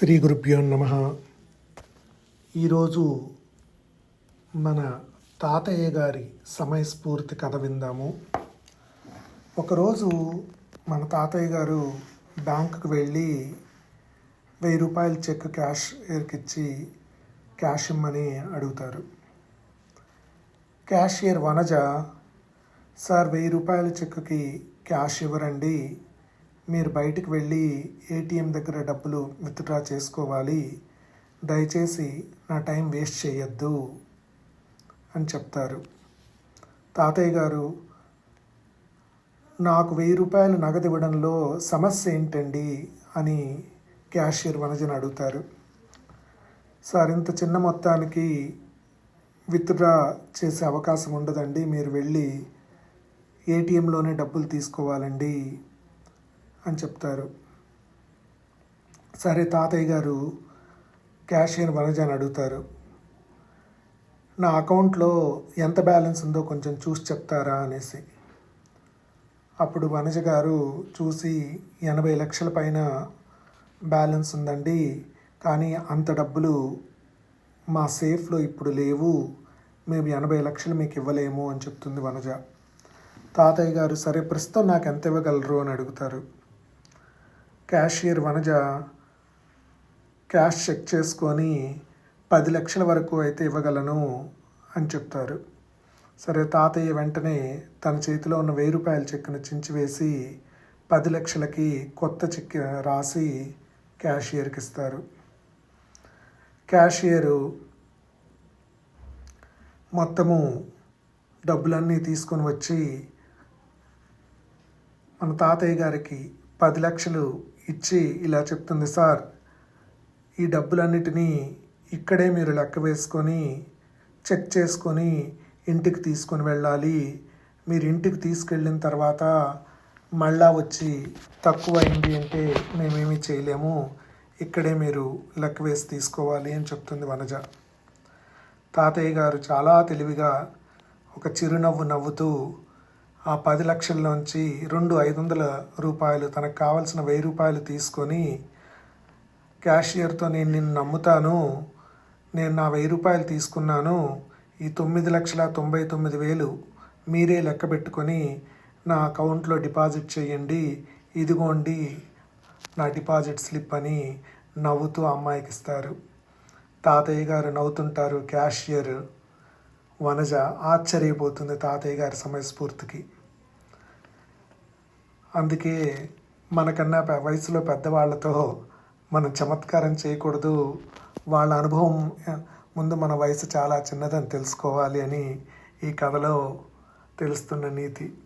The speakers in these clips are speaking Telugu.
శ్రీ గురుభ్యో నమ. ఈరోజు మన తాతయ్య గారి సమయస్ఫూర్తి కథ విందాము. ఒకరోజు మన తాతయ్య గారు బ్యాంకుకు వెళ్ళి వెయ్యి రూపాయల చెక్ క్యాష్ ఇచ్చి క్యాష్ ఇమ్మని అడుగుతారు. క్యాషియర్ వనజ సార్ వెయ్యి రూపాయల చెక్కుకి క్యాష్ ఇవ్వరండి మీరు బయటికి వెళ్ళి ఏటీఎం దగ్గర డబ్బులు విత్డ్రా చేసుకోవాలి. దయచేసి నా టైం వేస్ట్ చేయొద్దు అని చెప్తారు. తాతయ్య గారు నాకు వెయ్యి రూపాయలు నగదు ఇవ్వడంలో సమస్య ఏంటండి? అని క్యాషియర్ వనజని అడుగుతారు. సార్ ఇంత చిన్న మొత్తానికి విత్డ్రా చేసే అవకాశం ఉండదండి. మీరు వెళ్ళి ఏటీఎంలోనే డబ్బులు తీసుకోవాలండి. అని చెప్తారు. సరే తాతయ్య గారు క్యాషియర్ వనజాని అడుగుతారు. నా అకౌంట్లో ఎంత బ్యాలెన్స్ ఉందో కొంచెం చూసి చెప్తారా అనేసి. అప్పుడు వనజ గారు చూసి ఎనభై లక్షల పైన బ్యాలెన్స్ ఉందండి కానీ అంత డబ్బులు మా సేఫ్లో ఇప్పుడు లేవు మేము ఎనభై లక్షలు మీకు ఇవ్వలేము అని చెప్తుంది వనజ. తాతయ్య గారు సరే ప్రస్తుతం నాకు ఎంత ఇవ్వగలరు అని అడుగుతారు. క్యాషియర్ వనజ క్యాష్ చెక్ చేసుకొని పది లక్షల వరకు అయితే ఇవ్వగలను అని చెప్తారు. సరే తాతయ్య వెంటనే తన చేతిలో ఉన్న వెయ్యి రూపాయల చెక్కును చించివేసి పది లక్షలకి కొత్త చెక్ రాసి క్యాషియర్కి ఇస్తారు. క్యాషియరు మొత్తము డబ్బులన్నీ తీసుకొని వచ్చి మన తాతయ్య గారికి పది లక్షలు ఇచ్చి ఇలా చెప్తుంది సార్ ఈ డబ్బులన్నిటినీ ఇక్కడే మీరు లెక్క వేసుకొని చెక్ చేసుకొని ఇంటికి తీసుకొని వెళ్ళాలి. మీరు ఇంటికి తీసుకెళ్ళిన తర్వాత మళ్ళా వచ్చి తక్కువైంది అంటే మేమేమీ చేయలేము. ఇక్కడే మీరు లెక్క వేసి తీసుకోవాలి అని చెప్తుంది వనజ. తాతయ్య గారు చాలా తెలివిగా ఒక చిరునవ్వు నవ్వుతూ ఆ పది లక్షల్లోంచి రెండు ఐదు వందల రూపాయలు తనకు కావలసిన వెయ్యి రూపాయలు తీసుకొని క్యాషియర్తో నేను నిన్ను నమ్ముతాను. నేను నా వెయ్యి రూపాయలు తీసుకున్నాను. ఈ తొమ్మిది లక్షల తొంభై తొమ్మిది వేలు మీరే లెక్క పెట్టుకొని నా అకౌంట్లో డిపాజిట్ చేయండి. ఇదిగోండి నా డిపాజిట్ స్లిప్ అని నవ్వుతూ అమ్మాయికి ఇస్తారు తాతయ్య గారు నవ్వుతుంటారు క్యాషియర్. వనజ ఆశ్చర్యపోతుంది తాతయ్య గారి సమయస్ఫూర్తికి. అందుకే మనకన్నా వయసులో పెద్దవాళ్ళతో మనం చమత్కారం చేయకూడదు. వాళ్ళ అనుభవం ముందు మన వయసు చాలా చిన్నదని తెలుసుకోవాలి అని ఈ కథలో తెలుస్తున్న నీతి.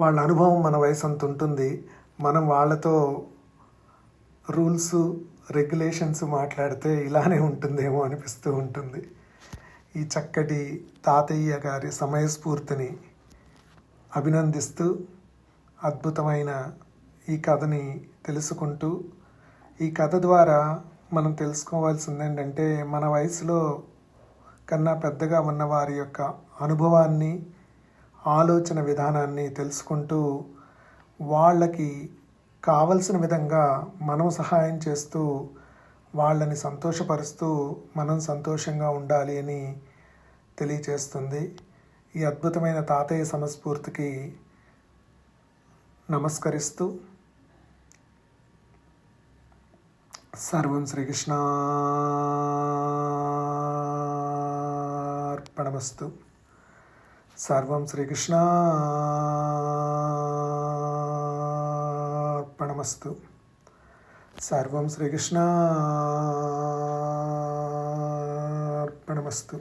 వాళ్ళ అనుభవం మన వయసు అంత ఉంటుంది. మనం వాళ్ళతో రూల్స్ రెగ్యులేషన్స్ మాట్లాడితే ఇలానే ఉంటుందేమో అనిపిస్తూ ఉంటుంది. ఈ చక్కటి తాతయ్య గారి సమయస్ఫూర్తిని అభినందిస్తూ అద్భుతమైన ఈ కథని తెలుసుకుంటూ ఈ కథ ద్వారా మనం తెలుసుకోవాల్సింది ఏంటంటే మన వయసులో కన్నా పెద్దగా ఉన్న వారి యొక్క అనుభవాన్ని ఆలోచన విధానాన్ని తెలుసుకుంటూ వాళ్ళకి కావలసిన విధంగా మనం సహాయం చేస్తూ వాళ్ళని సంతోషపరుస్తూ మనం సంతోషంగా ఉండాలి అని తెలియచేస్తుంది. ఈ అద్భుతమైన తాతయ్య సమస్ఫూర్తికి నమస్కరిస్తూ సర్వం శ్రీకృష్ణార్పణమస్తు. సర్వం శ్రీకృష్ణార్పణమస్తు సర్వం శ్రీకృష్ణార్పణమస్తు.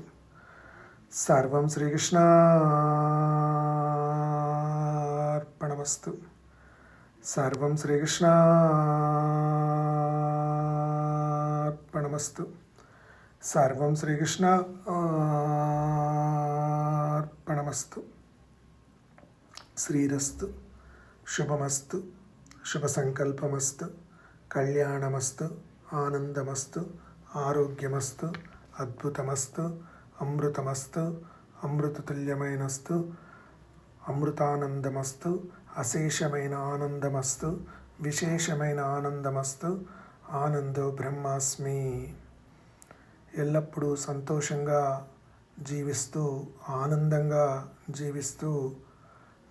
సర్వం శ్రీకృష్ణార్పణమస్తు. సర్వం శ్రీకృష్ణార్పణమస్తు. సర్వం శ్రీకృష్ణ అర్పణమస్తు శ్రీరస్తు. శుభమస్తు. శుభ సంకల్పమస్తు కళ్యాణమస్తు ఆనందమస్తు ఆరోగ్యమస్తు అద్భుతమస్తు అమృతమస్తు అమృతతుల్యమైనస్తు అమృతానందమస్తు అశేషమైన ఆనందమస్తు విశేషమైన ఆనందమస్తు ఆనందో బ్రహ్మాస్మి. ఎల్లప్పుడూ సంతోషంగా జీవిస్తూ ఆనందంగా జీవిస్తూ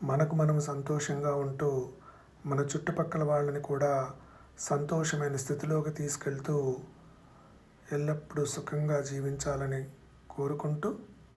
మనకు మనం సంతోషంగా ఉంటూ మన చుట్టుపక్కల వాళ్ళని కూడా సంతోషమైన స్థితిలోకి తీసుకెళ్తూ ఎల్లప్పుడూ సుఖంగా జీవించాలని కోరుకుంటూ